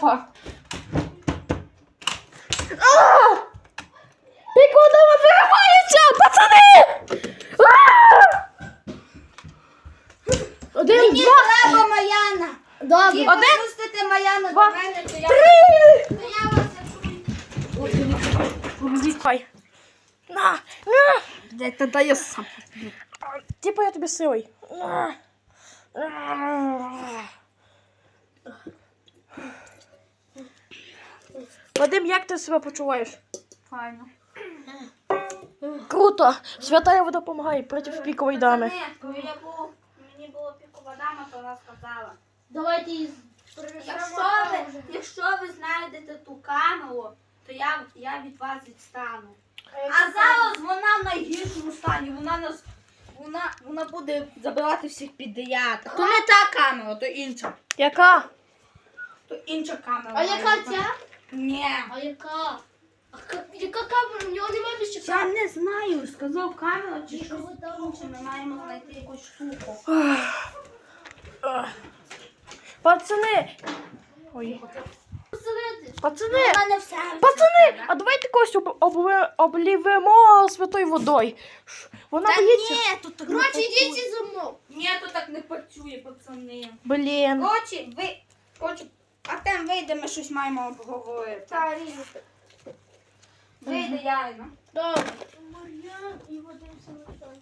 факт. А! Пікодова виривається, пацани! Один, Мені два, треба Маяна. добре. Ті, Один, випустите Маяна два, до мене, то я... три. То я вас. На, на. Блядь, та дай я сам. Типа я тобі силой. На. На. Вадим, як ти себе почуваєш? Файно. Круто! Святая вода допомагає проти пікової дами. Коли я був, мені була пікова дама, то вона сказала. Давайте із Якщо ви, якщо ви знайдете ту камеру, то я, я від вас відстану. А зараз вона в найгіршому стані. Вона нас. Вона, вона буде забивати всіх під дев'ята. То не та камера, то інша. Яка? То інша камера. А яка ця? Ні. А яка? А ка- яка камера? У нього немає більше Я камери. не знаю, сказав камера чи щось там? інше. Ми маємо знайти якусь штуку. Пацани! Ой. Посередині. Пацани! Не. Пацани! А давайте когось об, обли- облівимо святою водою. Ш- Вона Та боїться. ні, тут так Коротше, йдіть за мною. Ні, тут так не працює, пацани. Блін. Коротше, ви. Коротше, а там вийде, ми щось маємо обговорити. Та, ріжете. Вийде яйно. Добре. Мар'ян і Вадим Семенович.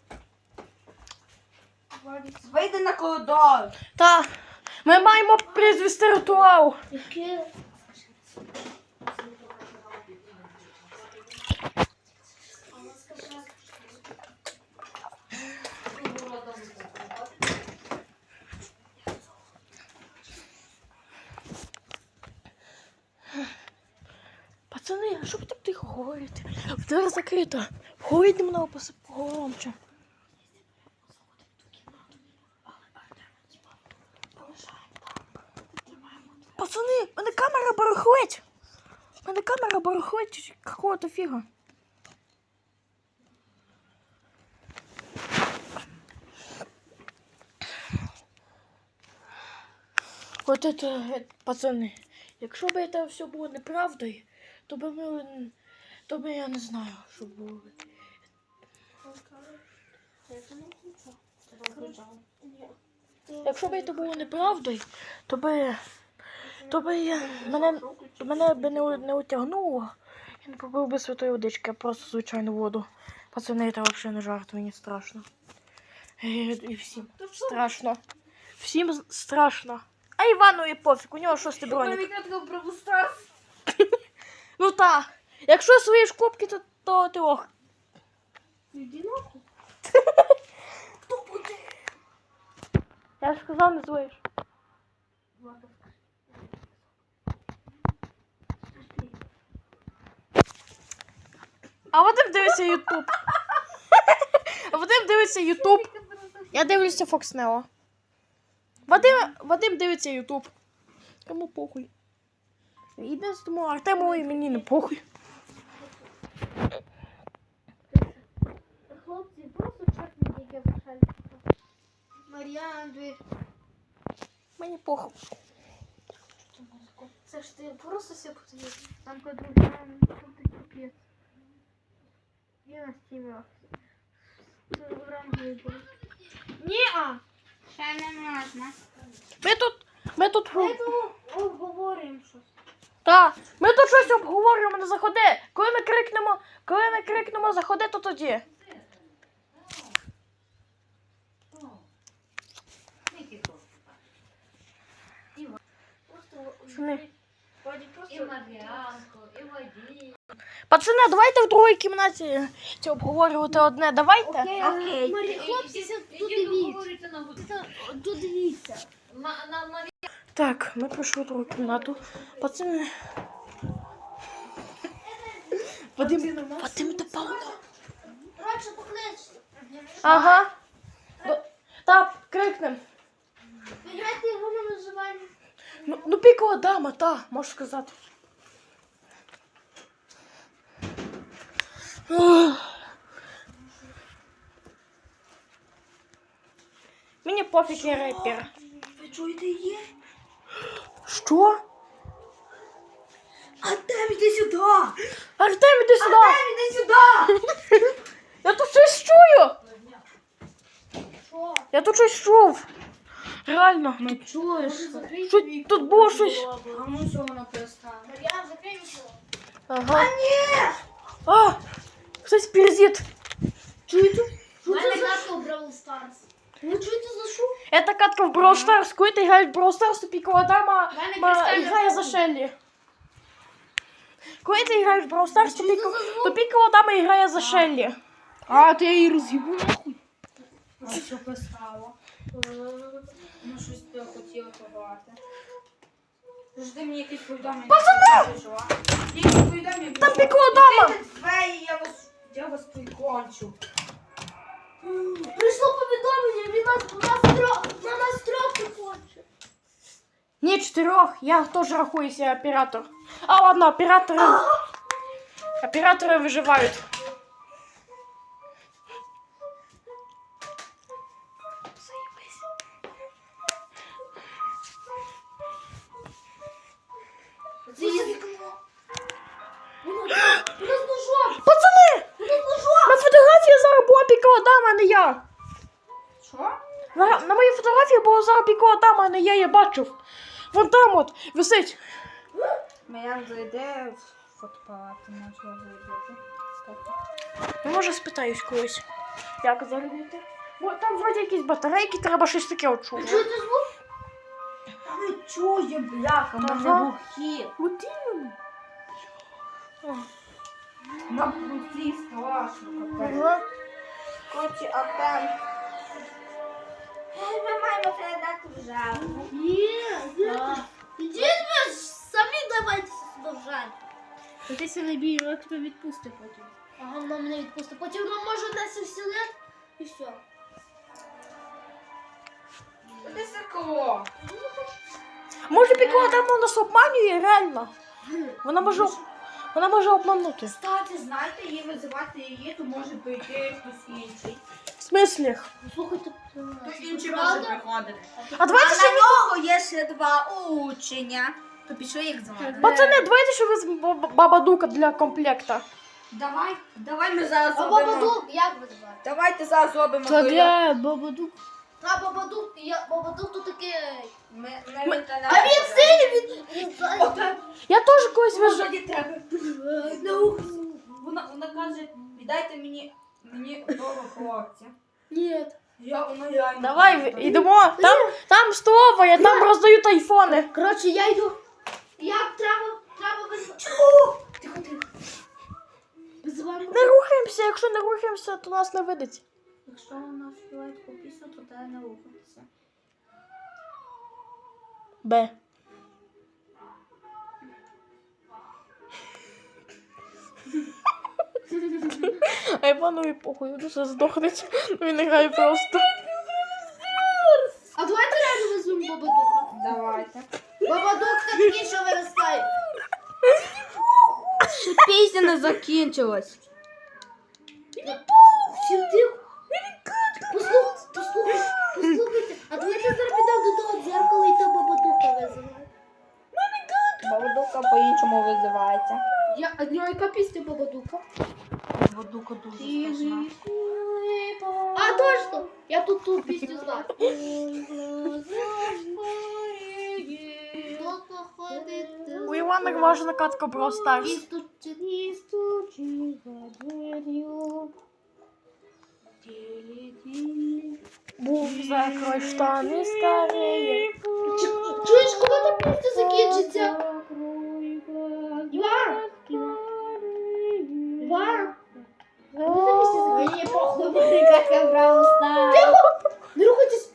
Вийде на коридор. Та. Ми маємо призвести ритуал. Яке? Пацани, а що ви говорите? Двері закрита. Говоріть мене посип громче. Пацани, в мене камера барахлить. В мене камера барахлить. Какого-то фіга. От это, пацани, якщо б це все було неправдою, то би ми, то би я не знаю, що було. Якщо б це було неправдою, то би, то би я, мене, мене би не, не утягнуло. Я не попив би святої водички, а просто звичайну воду. Пацани, це взагалі не жарт, мені страшно. І, і всім страшно. Всім страшно. А Івану і пофіг, у нього шостий бронік. Ну та. Якщо свої ж кубки, то, то ти ох. Іди нахуй. Я ж сказав, не злиш. А Вадим дивиться Ютуб. А Вадим дивиться Ютуб. Я дивлюся Fox Neo. Вадим, Вадим дивиться Ютуб. Кому похуй. Тому Артему і мені не похуй. Хлопці, просто чекніть, яке взагалі. Дві. Мені похуй. Це ж ти просто все подивись. Там кадру там капець. Я на був. Ні-а. Ще не можна. Ми тут. Ми тут. Поэтому обговорюємо щось. Та, ми тут щось обговорюємо, не заходи. Коли ми крикнемо, коли ми крикнемо заходи, то тоді. Пацани, Вроді І Мар'янку, і водій. Пацани, давайте в другій кімнаті це обговорювати одне. Давайте. Окей. Марі, хлопці, тут дивіться. Тут дивіться. Так, ми прийшли в другу кімнату. Пацани. Вадим, Вадим, ти павно. Радше покличте. Ага. До- Та, крикнем. Ви його на виживання. Ну, ну пікова дама, та, можеш сказати. Ух. Мені пофіг я репер. Ви чуєте її? Що? сюди! Артем, іди сюди! Артем, іди сюди! Я тут щось чую! Що? Я тут щось чув. Реально. Не чуєш? Що тут було щось? А ну що воно перестало? Мар'ян, закрий вікно. Ага. А! Хтось пірзит. Чуєте? У мене Що це за карту в Brawl Stars. Ви чуєте за шум? Это катка в Brawl Stars. Коли ти граєш в Brawl Stars, то Пікова Дама У мене ма- кристальна грає за Шеллі. Коли ти граєш в Brawl Stars, то, Піко, то Пікова Дама грає за Шеллі. А, ти її роз'їбу нахуй. А що перестало? Ну щось ти хотіла ховати. Жди мені якісь повідомлення. Пацани! Якісь повідомлення. Там Пікова Дама. Двері, я вас, я вас прикончу. Прийшло повідомлення, він нас, нас трьох, на нас трьох хоче. Ні, чотирьох. Я теж рахуюся оператор. А, ладно, оператори. Оператори виживають. Була зараз Пікова Дама, а не я, я бачив. Вон там от висить. Моя зайде в фотоапарат, можна зайдете. Я може спитаюсь когось. Як заробити? Бо там вроді якісь батарейки, треба щось таке от чути. Чуєте звук? Та не чує, бляха, мене Ага. глухі. От іменно. На путі страшно, капець. Ага. Коті, Артем. Ми маємо передати в є. Ідіть ви ж, самі давайте вжать. Ти се не бій, вона тебе відпустить потім. Ага, вона мене відпустить. Потім вона може нас вселити і все. Ти сикло. Може Пікова Дама нас обманює, реально. Вона може, вона може обманути. Кстати, знаєте, її визивати її, то може прийти хтось інший. В смислі? Слухайте, Хтось інший може приходити. А давайте ще... нього є ще два учення. То пішли їх звати. Пацани, давайте ще візьмемо баб- бабадука для комплекта. Давай, давай ми зараз А зробимо. Бабадук, як ви звати? Давайте зараз зробимо. Та для Бабадук. А Бабадук, я, Бабадук то такий... Ми, ми, А він синій, він... Я теж Вона вижу. Вона, вона каже, віддайте мені, мені того хлопця. Ні. Я, вона реально. Давай, йдемо. Там, там столова, я там роздають айфони. Коротше, я йду. Як треба, треба без... Тихо, тихо. Визиваємо. Не рухаємося, якщо не рухаємося, то нас не видить. Якщо вона співає таку пісню, то треба не рухатися. Б. Айванові похуй, дуже здохнуть. Він грає просто. А давайте реально визвемо Бабадука. Давайте. Бабадук це такий, що виростає. Ще пісня не закінчилась. Послухайте, послухайте, послухайте. А давайте зараз підемо до того дзеркала і там Бабадука визиваємо. Бабадука по-іншому визивається. Я, а ну, яка пісня Бабадука? Бабадука дуже страшна. А, точно! Я тут ту пісню знаю. Хто походить У Івана важна катка Brawl і Stars. стучить, і стучить за дверью. Був закрой штани скорее. Чу- Чуєш, коли та пісня закінчиться? Я Stars. Тихо! Не рухайтесь!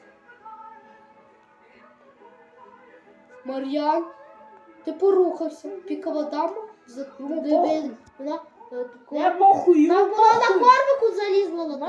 Мар'ян, ти порухався. Пікова дама. За... Вона... е, Я похуй, Вона, вона накормить